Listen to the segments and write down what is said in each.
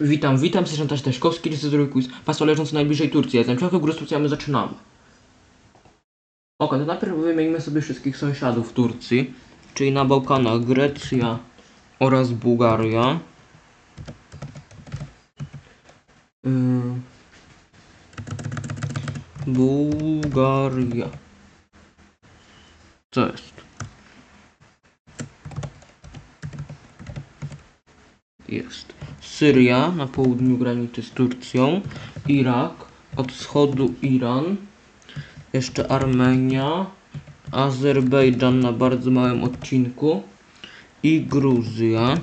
Witam, witam, jestem też Teśkowski, to jest. Państwo leżący najbliżej Turcji, jestem a my zaczynamy. Ok, to najpierw wymienimy sobie wszystkich sąsiadów Turcji, czyli na Bałkanach Grecja oraz Bułgaria. Ym, Bułgaria. Co jest? Jest. Syria na południu granicy z Turcją, Irak, od wschodu Iran, jeszcze Armenia, Azerbejdżan na bardzo małym odcinku i Gruzja.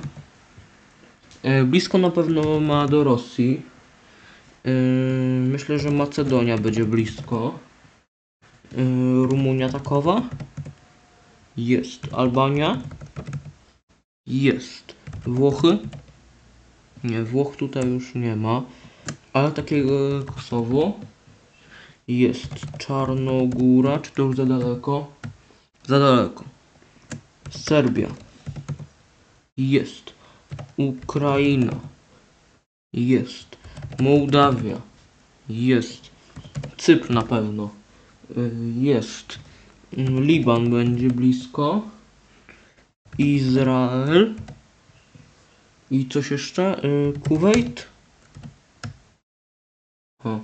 E, Blisko na pewno ma do Rosji. E, Myślę, że Macedonia będzie blisko. E, Rumunia takowa? Jest. Albania? Jest. Włochy? Nie, Włoch tutaj już nie ma. Ale takiego Kosowo jest. Czarnogóra, czy to już za daleko? Za daleko. Serbia. Jest. Ukraina. Jest. Mołdawia. Jest. Cypr na pewno. Y, Jest. Liban będzie blisko. Izrael. I coś jeszcze? Y, Kuwait? O.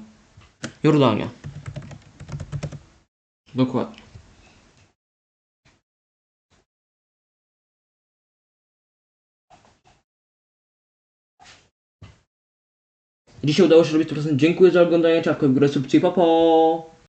Jordania. Dokładnie. Dzisiaj udało się robić to prezent. Dziękuję za oglądanie. Czapkę w górę subskrypcji. Pa, pa!